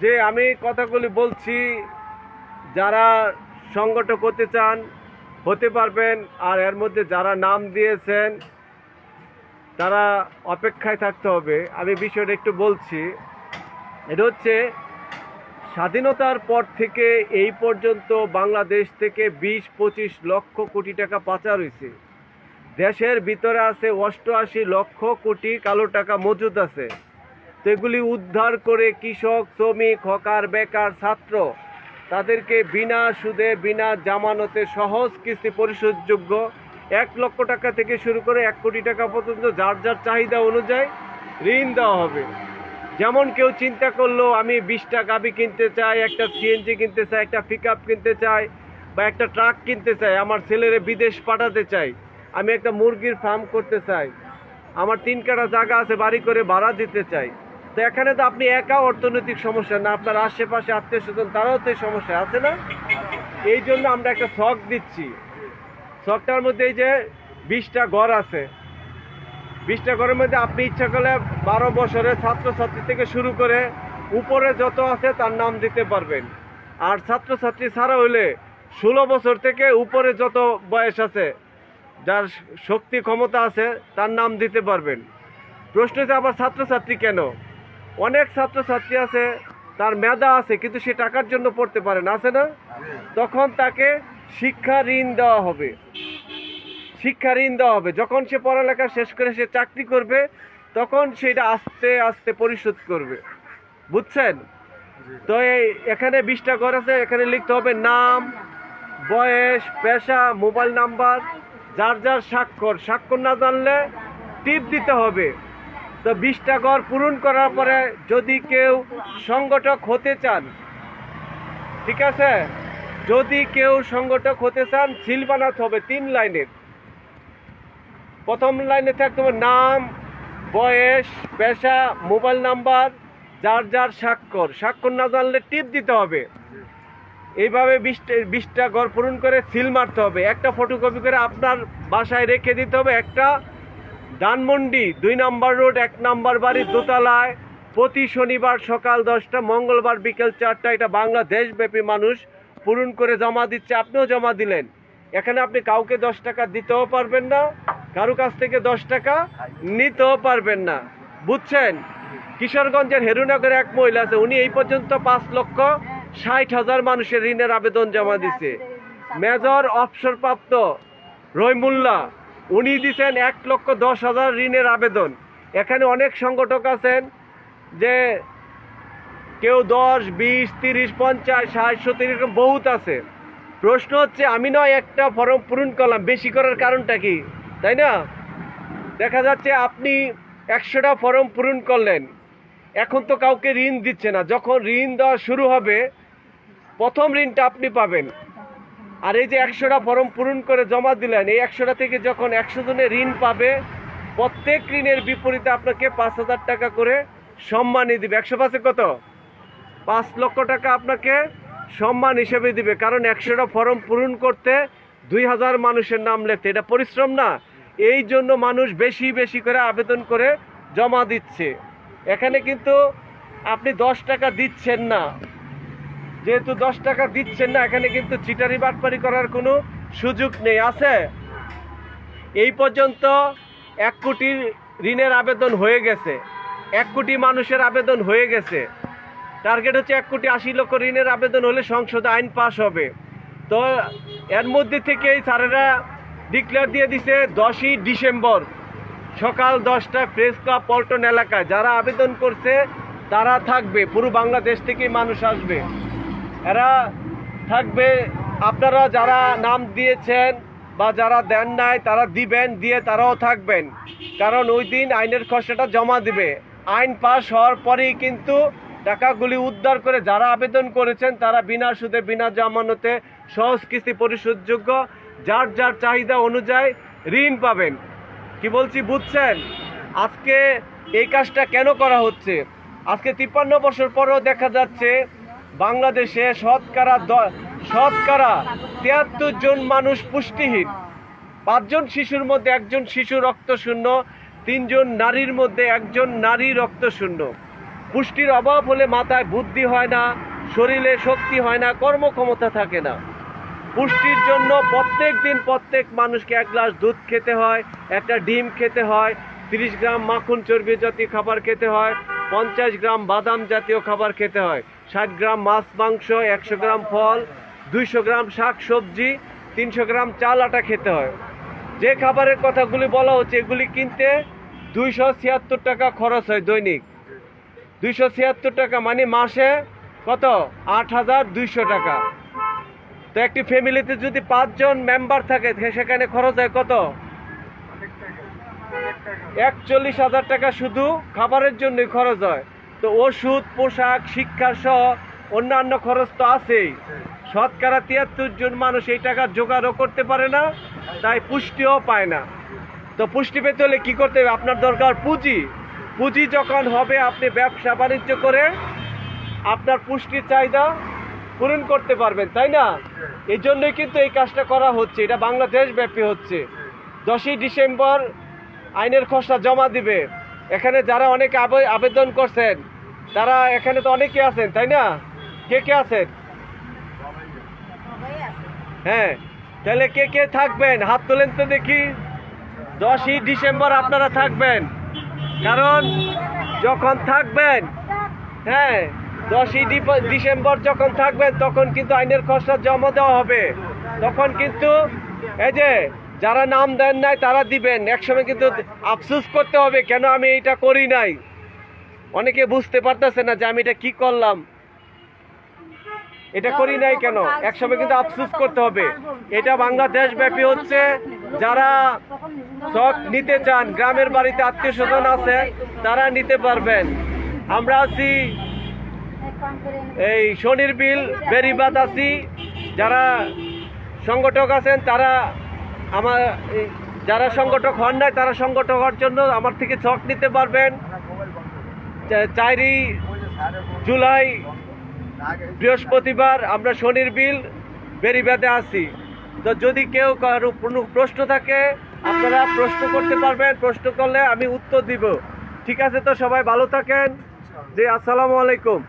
যে আমি কথাগুলি বলছি, যারা সংগঠক হতে চান, হতে পারবেন, আর এর মধ্যে যারা নাম দিয়েছেন, তারা অপেক্ষায় থাকতে হবে। আমি বিষয়টা একটু বলছি। এটা হচ্ছে, স্বাধীনতার পর থেকে এই পর্যন্ত বাংলাদেশ থেকে বিশ, পঁচিশ লক্ষ কোটি টাকা পাচার হয়েছে। দেশের ভিতরে আছে অষ্টআশি লক্ষ কোটি কালো টাকা মজুদ আছে। তো এগুলি উদ্ধার করে কৃষক, শ্রমিক, হকার, বেকার, ছাত্র, তাদেরকে বিনা সুদে, বিনা জামানতে সহজ কিস্তি পরিশোধযোগ্য এক লক্ষ টাকা থেকে শুরু করে এক কোটি টাকা পর্যন্ত যার যার চাহিদা অনুযায়ী ঋণ দেওয়া হবে। যেমন কেউ চিন্তা করল, আমি বিশটা গাবি কিনতে চাই, একটা সিএনজি কিনতে চাই, একটা পিক কিনতে চাই, বা একটা ট্রাক কিনতে চাই, আমার ছেলেরে বিদেশ পাঠাতে চাই, আমি একটা মুরগির ফার্ম করতে চাই, আমার তিন কাটা জায়গা আছে, বাড়ি করে ভাড়া দিতে চাই। তো এখানে তো আপনি একা অর্থনৈতিক সমস্যা না, আপনার আশেপাশে আত্মীয় স্বজন তারাও তো সমস্যা আছে না? এই জন্য আমরা একটা শখ দিচ্ছি। শখটার মধ্যে এই যে বিশটা ঘর আছে। বিশটা ঘরের মধ্যে আপনি ইচ্ছা করলে বারো বছরের ছাত্রছাত্রী থেকে শুরু করে উপরে যত আছে তার নাম দিতে পারবেন। আর ছাত্রছাত্রী ছাড়া হইলে ষোলো বছর থেকে উপরে যত বয়স আছে, যার শক্তি ক্ষমতা আছে তার নাম দিতে পারবেন। প্রশ্ন হচ্ছে আবার ছাত্রছাত্রী কেন? অনেক ছাত্রছাত্রী আছে, তার মেধা আছে, কিন্তু সে টাকার জন্য পড়তে পারে না, আছে না? তখন তাকে শিক্ষা ঋণ দেওয়া হবে। শিক্ষা ঋণ দেওয়া হবে। যখন সে পড়ালেখা শেষ করে সে চাকরি করবে, তখন সেটা আস্তে আস্তে পরিশোধ করবে। বুঝছেন? তো এই এখানে বিশটা ঘর আছে, এখানে লিখতে হবে নাম, বয়স, পেশা, মোবাইল নাম্বার, যার যার স্বাক্ষর। স্বাক্ষর না জানলে টিপ দিতে হবে। তো বিশটা ঘর পূরণ করার পরে যদি কেউ সংগঠক হতে চান, ঠিক আছে? যদি কেউ সংগঠক হতে চান সিল বানাতে হবে তিন লাইনের। প্রথম লাইনে থাকতে হবে নাম, বয়স, পেশা, মোবাইল নাম্বার, যার যার স্বাক্ষর। স্বাক্ষর না জানলে টিপ দিতে হবে। এইভাবে বিশটা বিশটা ঘর পূরণ করে সিল মারতে হবে। একটা ফটোকপি করে আপনার বাসায় রেখে দিতে হবে। একটা ধানমন্ডি, দুই নম্বর রোড, এক নম্বর বাড়ি দোতলায়। প্রতি শনিবার সকাল দশটা, মঙ্গলবার বিকেল চারটা, এটা বাংলাদেশব্যাপী মানুষ পূরণ করে জমা দিচ্ছে। আপনিও জমা দিলেন। এখানে আপনি কাউকে দশ টাকা দিতেও পারবেন না, কারও কাছ থেকে দশ টাকা নিতেও পারবেন না। বুঝছেন? কিশোরগঞ্জের হেরুনগরে এক মহিলা আছে, উনি এই পর্যন্ত পাঁচ লক্ষ ষাট হাজার মানুষের ঋণের আবেদন জমা দিছে। মেজর, অবসরপ্রাপ্ত রহিমুল্লাহ উনি দিচ্ছেন এক লক্ষ দশ হাজার ঋণের আবেদন। এখানে অনেক সংগঠক আছেন যে কেউ দশ, বিশ, তিরিশ, পঞ্চাশ, ষাট, সত্তর এরকম বহুত আছে। প্রশ্ন হচ্ছে, আমি নয় একটা ফর্ম পূরণ করলাম, বেশি করার কারণটা কি? তাই না? দেখা যাচ্ছে আপনি একশোটা ফর্ম পূরণ করলেন। এখন তো কাউকে ঋণ দিচ্ছে না। যখন ঋণ দেওয়া শুরু হবে, প্রথম ঋণটা আপনি পাবেন। আর এই যে একশোটা ফর্ম পূরণ করে জমা দিলেন, এই একশোটা থেকে যখন একশো জনের ঋণ পাবে, প্রত্যেক ঋণের বিপরীতে আপনাকে পাঁচ হাজার টাকা করে সম্মানই দিবে। একশো পাঁচে কত? পাঁচ লক্ষ টাকা আপনাকে সম্মান হিসেবে দিবে, কারণ একশোটা ফর্ম পূরণ করতে দুই হাজার মানুষের নাম লেখতে। এটা পরিশ্রম না, এই জন্য মানুষ বেশি বেশি করে আবেদন করে জমা দিচ্ছে। এখানে কিন্তু আপনি দশ টাকা দিচ্ছেন না যেহেতু দশ টাকা দিচ্ছেন না, এখানে কিন্তু চিটারি বাটপারি করার কোনো সুযোগ নেই। আছে? এই পর্যন্ত এক কোটি ঋণের আবেদন হয়ে গেছে। এক কোটি মানুষের আবেদন হয়ে গেছে। টার্গেট হচ্ছে এক কোটি আশি লক্ষ ঋণের আবেদন হলে সংসদে আইন পাস হবে। তো এর মধ্যে থেকেই স্যারেরা ডিক্লেয়ার দিয়ে দিছে দশই ডিসেম্বর, সকাল দশটা প্রেস ক্লাব পল্টন এলাকায়। যারা আবেদন করছে, তারা থাকবে। পুরো বাংলাদেশ থেকেই মানুষ আসবে। এরা থাকবে, আপনারা যারা নাম দিয়েছেন বা যারা দেন নাই, তারা দিবেন, দিয়ে তারাও থাকবেন। কারণ ওই দিন আইনের খসড়াটা জমা দিবে। আইন পাস হওয়ার পরেই কিন্তু টাকাগুলি উদ্ধার করে যারা আবেদন করেছেন, তারা বিনা সুদে, বিনা জামানতে সহজ কিস্তি পরিশোধযোগ্য, যার যার চাহিদা অনুযায়ী ঋণ পাবেন। কি বলছি, বুঝছেন? আজকে এই কাজটা কেন করা হচ্ছে? আজকে তিপ্পান্ন বছর পরেও দেখা যাচ্ছে বাংলাদেশে শতকরা শতকরা তিয়াত্তর জন মানুষ পুষ্টিহীন। পাঁচজন শিশুর মধ্যে একজন শিশু রক্ত শূন্য তিনজন নারীর মধ্যে একজন নারী রক্ত শূন্য পুষ্টির অভাব হলে মাথায় বুদ্ধি হয় না, শরীরে শক্তি হয় না, কর্মক্ষমতা থাকে না। পুষ্টির জন্য প্রত্যেক দিন প্রত্যেক মানুষকে এক গ্লাস দুধ খেতে হয়, একটা ডিম খেতে হয়, তিরিশ গ্রাম মাখন চর্বি জাতীয় খাবার খেতে হয় পঞ্চাশ গ্রাম বাদাম জাতীয় খাবার খেতে হয়। ষাট গ্রাম মাছ মাংস, একশো গ্রাম ফল, দুইশো গ্রাম শাক সবজি, তিনশো গ্রাম চাল আটা খেতে হয়। যে খাবারের কথাগুলি বলা হচ্ছে, এগুলি কিনতে দুইশো ছিয়াত্তর টাকা খরচ হয় দৈনিক। দুইশো ছিয়াত্তর টাকা মানে মাসে কত? আট হাজার দুইশো টাকা। তো একটি ফ্যামিলিতে যদি পাঁচজন মেম্বার থাকে সেখানে খরচ হয় কত? একচল্লিশ হাজার টাকা শুধু খাবারের জন্যই খরচ হয়। তো ওষুধ, পোশাক, শিক্ষা সহ অন্যান্য খরচ তো আছেই। শতকরা তিয়াত্তর জন মানুষ এই টাকা জোগাড়ও করতে পারে না, তাই পুষ্টিও পায় না। তো পুষ্টি পেতে হলে কী করতে হবে? আপনার দরকার পুঁজি। পুঁজি যখন হবে, আপনি ব্যবসা বাণিজ্য করে আপনার পুষ্টির চাহিদা পূরণ করতে পারবেন, তাই না? এই জন্যই কিন্তু এই কাজটা করা হচ্ছে। এটা বাংলাদেশ ব্যাপী হচ্ছে। দশই ডিসেম্বর আইনের খসড়া জমা দিবে। এখানে যারা অনেকে আবে- আবেদন করছেন, তারা এখানে তো অনেকে আছেন, তাই না? কে কে আছেন? হ্যাঁ তাহলে কে কে থাকবেন? হাত তোলেন তো দেখি। দশই ডিসেম্বর আপনারা থাকবেন। কারণ যখন থাকবেন হ্যাঁ দশই ডিসেম্বর যখন থাকবেন, তখন কিন্তু আইনের খসড়া জমা দেওয়া হবে। তখন কিন্তু এই যে যারা নাম দেন নাই, তারা দিবেন। একসময় কিন্তু আফসুস করতে হবে, কেন আমি এটা করি নাই? অনেকে বুঝতে পারতেছে না যে আমি এটা কি করলাম। এটা করি নাই কেন? একসময় কিন্তু আফসুস করতে হবে। এটা বাংলাদেশ ব্যাপী হচ্ছে, যারা শখ নিতে চান, গ্রামের বাড়িতে আত্মীয় স্বজন আছে, তারা নিতে পারবেন। আমরা আছি এই শনির বিল, বেরিবাদ আছি। যারা সংগঠক আছেন, তারা আমার যারা সংগঠক হন নাই, তারা সংগঠক হওয়ার জন্য আমার থেকে ছক নিতে পারবেন। চারই জুলাই, বৃহস্পতিবার আমরা শনির বিল বেরিবাদে আছি। তো যদি কেউ কারও কোনো প্রশ্ন থাকে, আপনারা প্রশ্ন করতে পারবেন। প্রশ্ন করলে আমি উত্তর দিব। ঠিক আছে তো সবাই ভালো থাকেন। জি, আসসালামু আলাইকুম।